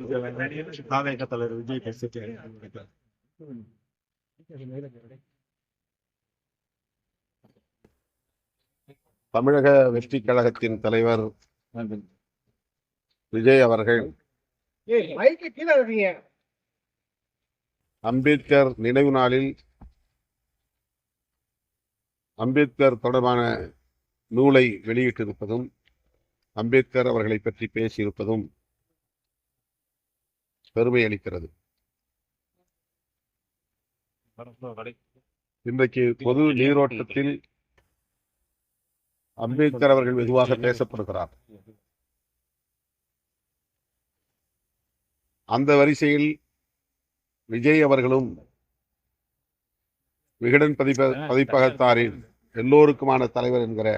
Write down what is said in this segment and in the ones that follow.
தாவேக தலைவர் விஜய் பேசிட்டு தமிழக வெற்றி கழகத்தின் தலைவர் விஜய் அவர்கள் அம்பேத்கர் நினைவு நாளில் அம்பேத்கர் தொடர்பான நூலை வெளியிட்டிருப்பதும் அம்பேத்கர் அவர்களை பற்றி பேசியிருப்பதும் பெருமை அளிக்கிறது. இன்றைக்கு பொது நீரோட்டத்தில் அம்பேத்கர் அவர்கள் வெகுவாக பேசப்படுகிறார். அந்த வரிசையில் விஜய் அவர்களும் விகடன் பதிப்ப பதிப்பகத்தாரின் எல்லோருக்குமான தலைவர் என்கிற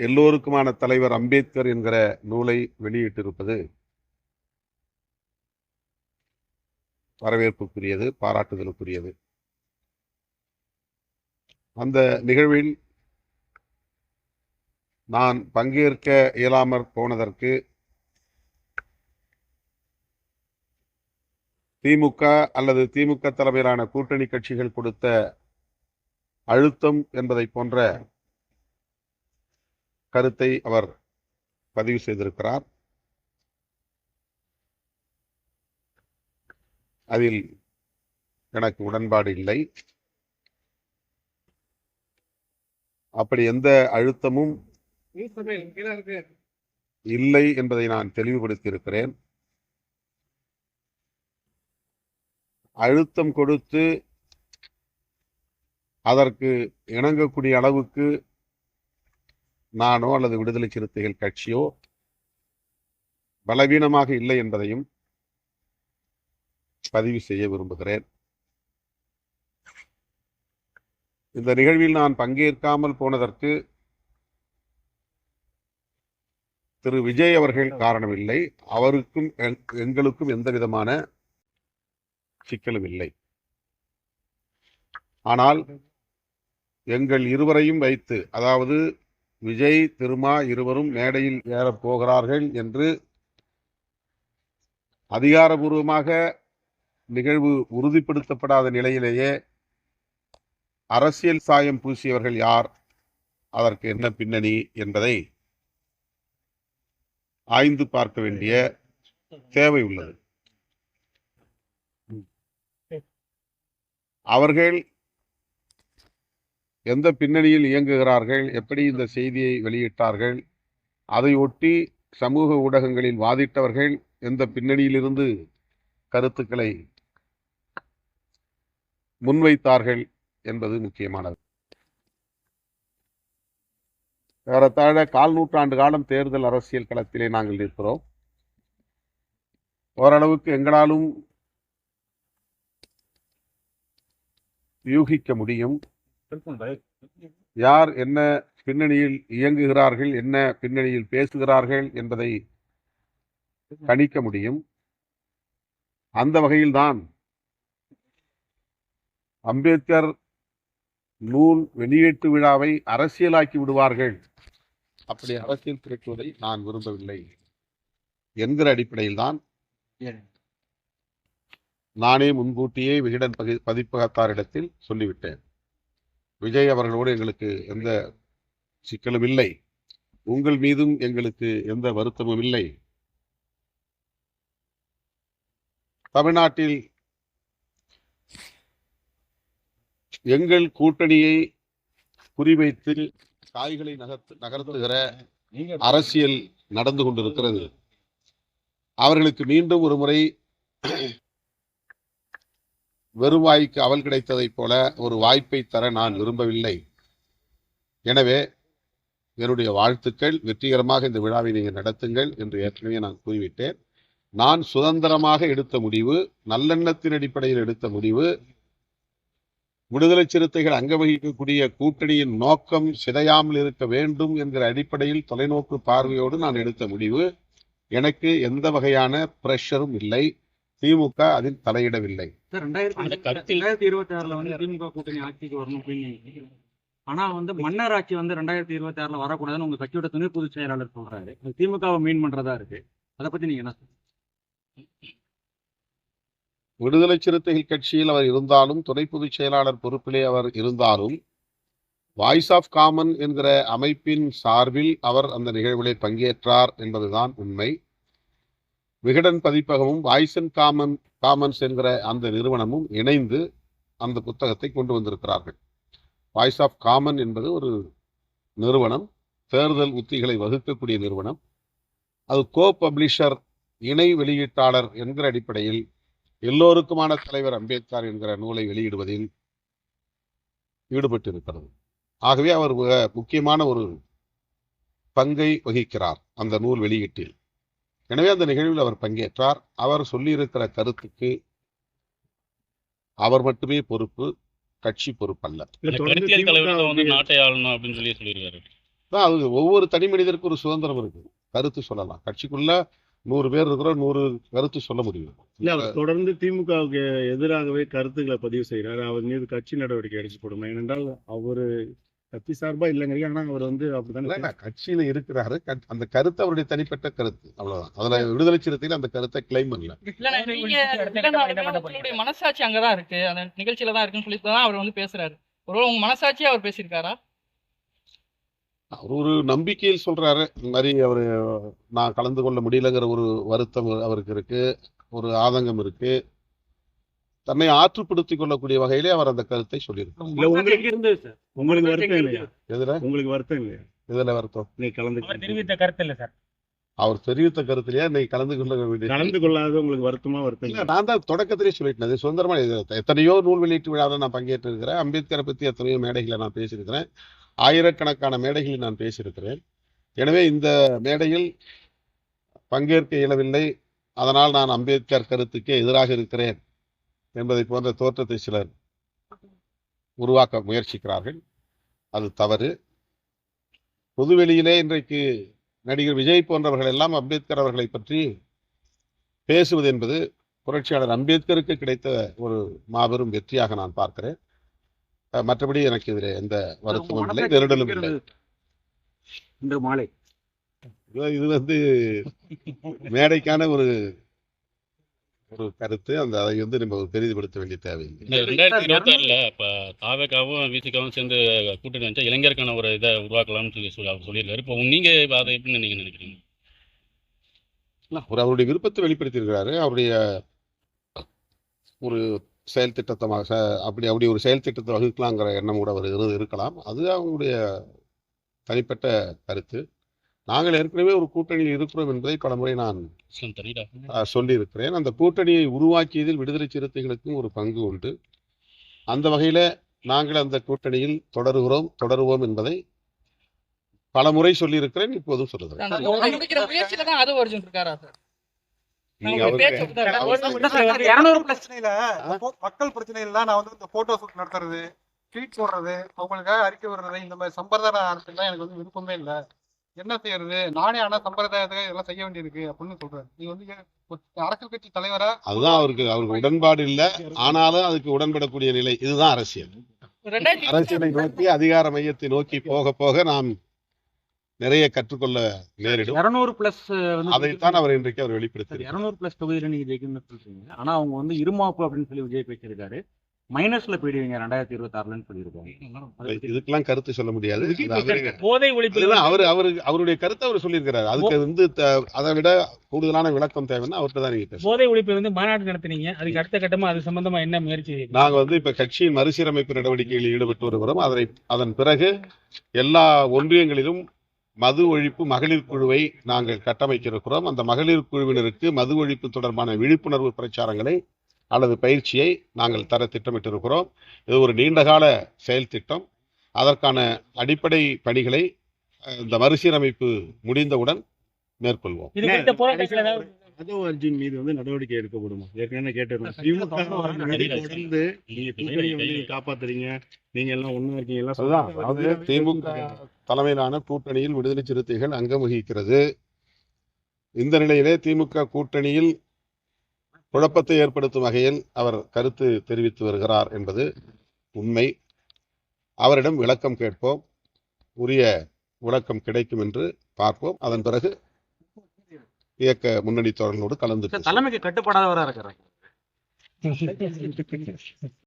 எல்லோருக்குமான தலைவர் அம்பேத்கர் என்கிற நூலை வெளியிட்டிருப்பது வரவேற்புக்குரியது பாராட்டுதலுக்குரியது. அந்த நிகழ்வில் நான் பங்கேற்க இயலாமற் போனதற்கு திமுக அல்லது திமுக தலைமையிலான கூட்டணி கட்சிகள் கொடுத்த அழுத்தம் என்பதை போன்ற கருத்தை அவர் பதிவு செய்திருக்கிறார். அதில் எனக்கு உடன்பாடு இல்லை. அப்படி எந்த அழுத்தமும் இல்லை என்பதை நான் தெளிவுபடுத்தி இருக்கிறேன் அழுத்தம் கொடுத்து அதற்கு இணங்கக்கூடிய அளவுக்கு நானோ அல்லது விடுதலை சிறுத்தைகள் கட்சியோ பலவீனமாக இல்லை என்பதையும் பதிவு செய்ய விரும்புகிறேன். இந்த நிகழ்வில் நான் பங்கேற்காமல் போனதற்கு திரு விஜய் அவர்கள் காரணமில்லை. அவருக்கும் எங்களுக்கும் எந்த விதமான சிக்கலும் இல்லை. ஆனால் எங்கள் இருவரையும் வைத்து அதாவது விஜய் திருமா இருவரும் மேடையில் ஏறப் போகிறார்கள் என்று அதிகாரபூர்வமாக நிகழ்வு உறுதிப்படுத்தப்படாத நிலையிலேயே அரசியல் சாயம் பூசியவர்கள் யார்? அதற்கு என்ன பின்னணி என்பதை ஆய்ந்து பார்க்க வேண்டிய தேவை உள்ளது. அவர்கள் எந்த பின்னணியில் இயங்குகிறார்கள்? எப்படி இந்த செய்தியை வெளியிட்டார்கள்? அதை ஒட்டி சமூக ஊடகங்களில் வாதிட்டவர்கள் எந்த பின்னணியிலிருந்து கருத்துக்களை முன்வைத்தார்கள் என்பது முக்கியமானது. ஏறத்தாழ கால் நூற்றாண்டு காலம் தேர்தல் அரசியல் களத்திலே நாங்கள் இருக்கிறோம் ஓரளவுக்கு எங்களாலும் யூகிக்க முடியும். யார் என்ன பின்னணியில் இயங்குகிறார்கள் என்ன பின்னணியில் பேசுகிறார்கள் என்பதை கணிக்க முடியும். அந்த வகையில்தான் அம்பேத்கர் நூல் வெளியீட்டு விழாவை அரசியலாக்கி விடுவார்கள். அப்படி அரசியல் திரட்டுவதை நான் விரும்பவில்லை. என்கிற அடிப்படையில்தான் நானே முன்கூட்டியே விகடன் பதி பதிப்பகத்தாரிடத்தில் சொல்லிவிட்டேன். விஜய் அவர்களோடு எங்களுக்கு எந்த சிக்கலும் இல்லை. உங்கள் மீதும் எங்களுக்கு எந்த வருத்தமும் இல்லை. தமிழ்நாட்டில் எங்கள் கூட்டணியை குறிவைத்து காய்களை நகர்த்து நகர்த்துகிற அரசியல் நடந்து கொண்டிருக்கிறது. அவர்களுக்கு மீண்டும் ஒரு முறை வெறுவாய்க்கு அவல் கிடைத்ததைப் போல ஒரு வாய்ப்பை தர நான் விரும்பவில்லை. எனவே என்னுடைய வாழ்த்துக்கள். வெற்றிகரமாக இந்த விழாவை நீங்கள் நடத்துங்கள் என்று ஏற்கனவே நான் கூறிவிட்டேன். நான் சுதந்திரமாக எடுத்த முடிவு நல்லெண்ணத்தின் அடிப்படையில் எடுத்த முடிவு விடுதலை சிறுத்தைகள் அங்க வகிக்கக்கூடிய கூட்டணியின் நோக்கம் சிதையாமல் இருக்க வேண்டும் என்கிற அடிப்படையில் தொலைநோக்கு பார்வையோடு நான் எடுத்த முடிவு. எனக்கு எந்த வகையான பிரஷரும் இல்லை. திமுக அதில் தலையிடவில்லை. ரெண்டாயிரத்தி இருபத்தி ஆறுல வந்து திமுக கூட்டணி ஆட்சிக்கு வரணும் அப்படின்னு ஆனா வந்து மன்னர் ஆட்சி வந்து ரெண்டாயிரத்தி இருபத்தி ஆறுல வரக்கூடாதுன்னு உங்க கட்சியோட துணை பொதுச் செயலாளர் சொல்றாரு. திமுகவை மீன் பண்றதா இருக்கு. அதை பத்தி நீங்க என்ன சொல்றீங்க? விடுதலை சிறுத்தைகள் கட்சியில் அவர் இருந்தாலும் துணை பொதுச் செயலாளர் பொறுப்பிலே அவர் இருந்தாலும் வாய்ஸ் ஆஃப் காமன் என்கிற அமைப்பின் சார்பில் அவர் அந்த நிகழ்விலே பங்கேற்றார் என்பதுதான் உண்மை. விகடன் பதிப்பகமும் வாய்ஸ் அண்ட் காமன் காமன்ஸ் என்கிற அந்த நிறுவனமும் இணைந்து அந்த புத்தகத்தை கொண்டு வந்திருக்கிறார்கள். வாய்ஸ் ஆஃப் காமன் என்பது ஒரு நிறுவனம் தேர்தல் உத்திகளை வகுக்கக்கூடிய நிறுவனம். அது கோ பப்ளிஷர் இணை வெளியீட்டாளர் என்கிற அடிப்படையில் எல்லோருக்குமான தலைவர் அம்பேத்கர் என்கிற நூலை வெளியிடுவதில் ஈடுபட்டிருக்கிறது. ஆகவே அவர் மிக முக்கியமான ஒரு பங்கை வகிக்கிறார் அந்த நூல் வெளியீட்டில். எனவே அந்த நிகழ்வில் அவர் பங்கேற்றார். அவர் சொல்லியிருக்கிற கருத்துக்கு அவர் மட்டுமே பொறுப்பு கட்சி நாட்டை ஆளணும் அப்படின்னு சொல்லி சொல்லியிருக்காரு. அதான் அது ஒவ்வொரு தனி மனிதருக்கும் ஒரு சுதந்திரம் இருக்கு. கருத்து சொல்லலாம். கட்சிக்குள்ள நூறு பேர் இருக்கிறோம் நூறு கருத்து சொல்ல முடியும். இல்ல அவர் தொடர்ந்து திமுகவுக்கு எதிராகவே கருத்துக்களை பதிவு செய்கிறார் அவர் மீது கட்சி நடவடிக்கை எடுக்கப்படும். ஏனென்றால் அவரு கட்சி சார்பா இல்லைங்க ஆனா அவர் வந்து இல்ல, கட்சியில இருக்கிறாரு. அந்த கருத்து அவருடைய தனிப்பட்ட கருத்து. அவ்வளவுதான். அதுல விடுதலை சிறுத்தையில் அந்த கருத்தை கிளைம் பண்ணல. மனசாட்சி அங்கதான் இருக்கு. அந்த நிகழ்ச்சியில தான் இருக்குன்னு சொல்லிட்டு தான் அவர் வந்து பேசுறாரு. ஒருவேளை உங்க மனசாட்சியே அவர் பேசியிருக்காரா? அவர் ஒரு நம்பிக்கையில் சொல்றாரு. இந்த மாதிரி அவரு நான் கலந்து கொள்ள முடியலங்கிற ஒரு வருத்தம் அவருக்கு இருக்கு. ஒரு ஆதங்கம் இருக்கு. தன்னை ஆற்றுப்படுத்திக் கொள்ளக்கூடிய வகையிலே அவர் அந்த கருத்தை சொல்லியிருக்கார். உங்களுக்கு வருத்தம்? இல்லையா? எதுல? உங்களுக்கு வருத்தம் இல்லையா? எதுல வருத்தம்? நீ கலந்து அவர் தெரிவித்த கருத்து இல்ல சார். அவர் தெரிவித்த கருத்திலேயே இன்னைக்கு கலந்து கொள்ள வேண்டிய கலந்து கொள்ளாத உங்களுக்கு வருத்தமா வருத்தம்? நான் தான் தொடக்கத்திலே சொல்லிட்டேன். அது சுதந்திரமா எத்தனையோ நூல் வெளியீட்டு விழாவில் நான் பங்கேற்று இருக்கிறேன் அம்பேத்கரை பத்தி எத்தனையோ மேடைகளை நான் பேசியிருக்கிறேன். ஆயிரக்கணக்கான மேடைகளில் நான் பேசியிருக்கிறேன். எனவே இந்த மேடையில் பங்கேற்க இயலவில்லை. அதனால் நான் அம்பேத்கர் கருத்துக்கே எதிராக இருக்கிறேன் என்பதை போன்ற தோற்றத்தை சிலர் உருவாக்க முயற்சிக்கிறார்கள். அது தவறு. பொதுவெளியிலே இன்றைக்கு நடிகர் விஜய் போன்றவர்கள் எல்லாம் அம்பேத்கர் அவர்களை பற்றி பேசுவது என்பது புரட்சியாளர் அம்பேத்கருக்கு கிடைத்த ஒரு மாபெரும் வெற்றியாக நான் பார்க்கிறேன். மற்றபடி எனக்கு இதில் எந்த வருத்தமும் இல்லை. நெருடலும் இல்லை? இன்று மாலை. இது- வந்து மேடைக்கான ஒரு ஒரு கருத்து. அந்த அதை வந்து நம்ம பெரிதுபடுத்த வேண்டிய தேவையில்லை. ரெண்டாயிரத்தி இருபத்தி ஆறுல இப்ப தாவேக்காவும் விசிகாவும் சேர்ந்து கூட்டணி வச்சா இளைஞருக்கான ஒரு இதை உருவாக்கலாம்னு சொல்லி சொல்லி அவர் சொல்லியிருக்காரு. இப்போ நீங்க அதை எப்படி நீங்க நினைக்கிறீங்க? ஒரு அவருடைய விருப்பத்தை வெளிப்படுத்தியிருக்கிறாரு. அவருடைய ஒரு செயல் திட்டத்தமாக ச- அப்படி அப்படி ஒரு செயல் திட்டத்தை வகுக்கலாங்கிற எண்ணம் கூட அவர் இரு- இருக்கலாம். அது அவங்களுடைய தனிப்பட்ட கருத்து. நாங்கள் ஏற்கனவே ஒரு கூட்டணியில் இருக்கிறோம் என்பதை பலமுறை நான் இஸ்லாம் தனிடா அஹ், சொல்லியிருக்கிறேன். அந்த கூட்டணியை உருவாக்கியதில் விடுதலை சிறுத்தைகளுக்கும் ஒரு பங்கு உண்டு. அந்த வகையில நாங்கள் அந்த கூட்டணியில் தொடருகிறோம் தொடருவோம் என்பதை பலமுறை சொல்லியிருக்கிறேன் இப்போதும் சொல்லுகிறேன். மக்கள் பிரச்சனையில நான் வந்து இந்த போட்டோ ஷூட் நடத்துறது ட்வீட் போடுறது அவங்களுக்காக அறிக்கை விடுறது இந்த மாதிரி சம்பிரதாய அரசுலாம் எனக்கு வந்து விருப்பமே இல்லை. என்ன செய்யறது? நானே ஆனா சம்பிரதாயத்துக்காக இதெல்லாம் செய்ய வேண்டியிருக்கு அப்படின்னு சொல்றாரு. நீங்க வந்து அரசியல் கட்சி தலைவரா? அதுதான் அவருக்கு அவருக்கு உடன்பாடு இல்லை. ஆனாலும் அதுக்கு உடன்படக்கூடிய நிலை. இதுதான் அரசியல். அரசியலை நோக்கி அதிகார மையத்தை நோக்கி போக போக நாம் நிறைய கற்றுக்கொள்ள நேரிடும். 200 பிளஸ் வந்து அதைத்தான் அவர் இன்றைக்கு அவர் வெளிப்படுத்தி 200 பிளஸ் தொகுதியில நீங்க ஜெயிக்கணும்னு சொல்றீங்க. ஆனா அவங்க வந்து இருமாப்பு அப்படின்னு சொல்லி விஜய் பேசியிருக்காரு. மைனஸ்ல போயிடுவீங்க ரெண்டாயிரத்தி இருபத்தி ஆறுலன்னு சொல்லியிருக்காங்க இதுக்கெல்லாம் கருத்து சொல்ல முடியாது. போதை ஒழிப்பு அவர் அவரு அவருடைய கருத்தை அவர் சொல்லியிருக்கிறார். அதுக்கு வந்து த- அதை விட கூடுதலான விளக்கம் தேவைன்னா அவர்கிட்ட தான் நீங்க போதை ஒழிப்பு வந்து மாநாடு நடத்துனீங்க. அதுக்கு அடுத்த கட்டமா அது சம்பந்தமா என்ன முயற்சி? நாங்க வந்து இப்ப கட்சியின் மறுசீரமைப்பு நடவடிக்கைகளில் ஈடுபட்டு வருகிறோம். அதனை அதன் பிறகு எல்லா ஒன்றியங்களிலும் மது ஒழிப்பு மகளிர் குழுவை நாங்கள் கட்டமைக்க இருக்கிறோம் அந்த மகளிர் குழுவினருக்கு மது ஒழிப்பு தொடர்பான விழிப்புணர்வு பிரச்சாரங்களை அல்லது பயிற்சியை நாங்கள் தர திட்டமிட்டிருக்கிறோம். இது ஒரு நீண்டகால செயல் திட்டம். அதற்கான அடிப்படை பணிகளை இந்த மறுசீரமைப்பு முடிந்தவுடன் மேற்கொள்வோம். அதோ அர்ஜுன் மீது வந்து நடவடிக்கை எடுக்கப்படுமா? ஏற்கனவே கேட்டிருந்தோம் காப்பாத்துறீங்க. நீங்க எல்லாம் ஒண்ணா இருக்கீங்க எல்லாம். அதாவது திமுக தலைமையிலான கூட்டணியில் விடுதலை சிறுத்தைகள் அங்கம் வகிக்கிறது இந்த நிலையிலே திமுக கூட்டணியில் குழப்பத்தை ஏற்படுத்தும் வகையில் அவர் கருத்து தெரிவித்து வருகிறார் என்பது உண்மை. அவரிடம் விளக்கம் கேட்போம். உரிய விளக்கம் கிடைக்கும் என்று பார்ப்போம். அதன் பிறகு இயக்க முன்னணி தோழர்களோடு கலந்து. தலைமைக்கு கட்டுப்படாதவரா இருக்கிறாங்க